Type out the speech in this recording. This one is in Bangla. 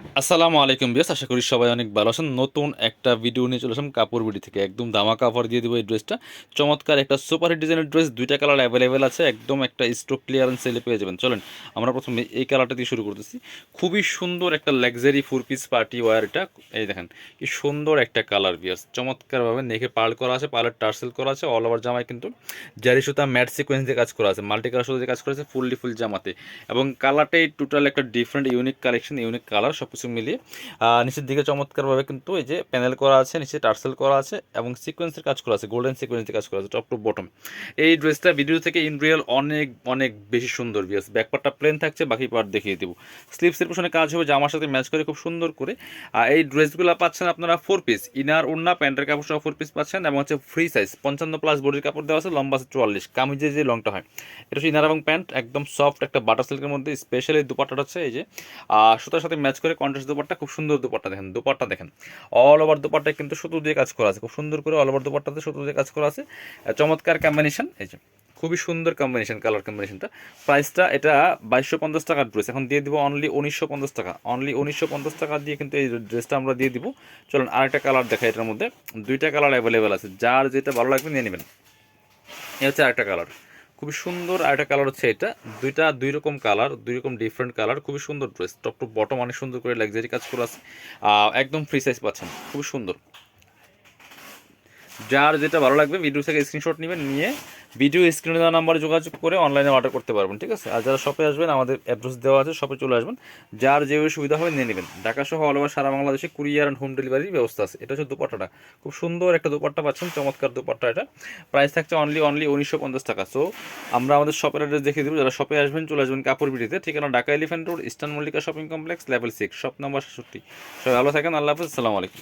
আসসালামু আলাইকুম বেশ আশা করি সবাই অনেক ভালো আছেন। নতুন একটা ভিডিও নিয়ে চলে আসলাম কাপড় বিডি থেকে। একদম দামা কাপড় দিয়ে দেবো এই ড্রেসটা চমৎকার একটা সুপার ডিজাইনের ড্রেস দুইটা কালার অ্যাভেলেবেল আছে, একদম একটা স্টক ক্লিয়ারেন্স সেলে পেয়ে যাবেন। চলেন, আমরা প্রথমে এই কালারটা দিয়ে শুরু করতেছি। খুবই সুন্দর একটা luxury four piece party wear এটা। এই দেখেন, কি সুন্দর একটা কালার বিয়াস চমৎকারভাবে নেখে পার্ল করা আছে পার্লের টার্সেল করা আছে অল ওভার জামায় কিন্তু জারি সুতা ম্যাট সিকোয়েন্স দিয়ে কাজ করা আছে মাল্টি কালার সুতা দিয়ে কাজ করা আছে ফুললি ফুল জামাতে। এবং কালারটাই টোটাল একটা different unique collection unique colour সব কিছু মিলিয়ে। নিচের দিকে চমৎকারভাবে কিন্তু এই যে প্যানেল করা আছে, নিচে টার্সেল করা আছে এবং সিকোয়েন্সের কাজ করা আছে গোল্ডেন সিকোয়েন্সের কাজ করা আছে টপ টু বটম এই ড্রেসটা ভিডিও থেকে ইন রিয়েল অনেক অনেক বেশি সুন্দর বিয়াস ব্যাকপার্টটা প্লেন থাকছে, বাকি পার্ট দেখিয়ে দেবো। স্লিপসের পিছনে কাজ হবে জামার সাথে ম্যাচ করে খুব সুন্দর করে। আর এই ড্রেসগুলো পাচ্ছেন আপনারা ফোর পিস ইনার ওড়না প্যান্টের কাপড় সহ ফোর পিস পাচ্ছেন এবং হচ্ছে ফ্রি সাইজ পঞ্চান্ন প্লাস বডির কাপড় দেওয়া আছে, লম্বা আছে চুয়াল্লিশ। কামিজে যে লংটা হয়, এটা হচ্ছে ইনার এবং প্যান্ট একদম সফট একটা বাটার সিল্কের মধ্যে স্পেশালি দুপাট্টাটা হচ্ছে এই যে সুতার সাথে ম্যাচ করে কন্ট্রাস্ট দুপাট্টা, খুব সুন্দর দুপাট্টা দেখেন দুপাট্টা দেখেন। অল ওভার দুপাট্টায় কিন্তু সুতো দিয়ে কাজ করা আছে, খুব সুন্দর করে অল ওভার দুপাট্টাতে সুতো দিয়ে কাজ করা আছে। চমৎকার কম্বিনেশন এই যে, খুবই সুন্দর কম্বিনেশন কালার কম্বিনেশনটা প্রাইসটা এটা বাইশশো পঞ্চাশ টাকার ড্রেস এখন দিয়ে দিব অনলি উনিশশো পঞ্চাশ টাকা। অনলি উনিশশো পঞ্চাশ টাকা দিয়ে কিন্তু এই ড্রেসটা আমরা দিয়ে দিব। চলুন আরেকটা কালার দেখা এটার মধ্যে। দুইটা কালার অ্যাভেলেবেল আছে, যার যেটা ভালো লাগবে নিয়ে নেবেন। এই হচ্ছে আরেকটা কালার খুবই সুন্দর আর আরেকটা কালার হচ্ছে এটা। দুইটা দুই রকম কালার দুই রকম ডিফারেন্ট কালার খুবই সুন্দর ড্রেস টপ টু বটম অনেক সুন্দর করে লাক্সারি কাজ করা আছে। একদম ফ্রি সাইজ পাচ্ছেন, খুবই সুন্দর। যার যেটা ভালো লাগবে ভিডিও থেকে স্ক্রিনশট নেবেন, নিয়ে ভিডিও স্ক্রিনে দেওয়া নাম্বারে যোগাযোগ করে অনলাইনে অর্ডার করতে পারবেন, ঠিক আছে? আর যারা শপে আসবেন, আমাদের অ্যাড্রেস দেওয়া আছে শপে চলে আসবেন। যার যেভাবে সুবিধা হবে, নিয়ে নেবেন। ঢাকা সহ অল ওভার সারা বাংলাদেশে কুরিয়ার অ্যান্ড হোম ডেলিভারির ব্যবস্থা আছে। এটা হচ্ছে দুপাট্টাটা। খুব সুন্দর একটা দুপাট্টা পাচ্ছেন, চমৎকার দুপাট্টা এটা। প্রাইস থাকছে অনলি অনলি উনিশশো পঞ্চাশ টাকা। সো আমরা আমাদের শপের অ্যাড্রেস দেখিয়ে দেবো। যারা শপে আসবেন, চলে আসবেন কাপড় বিড়িতে ঠিকানা Dhaka elephant road eastern Mallika shopping complex level six shop number সাতষট্টি সবাই ভালো থাকেন, আল্লাহ হাফিজ, আসসালামু আলাইকুম।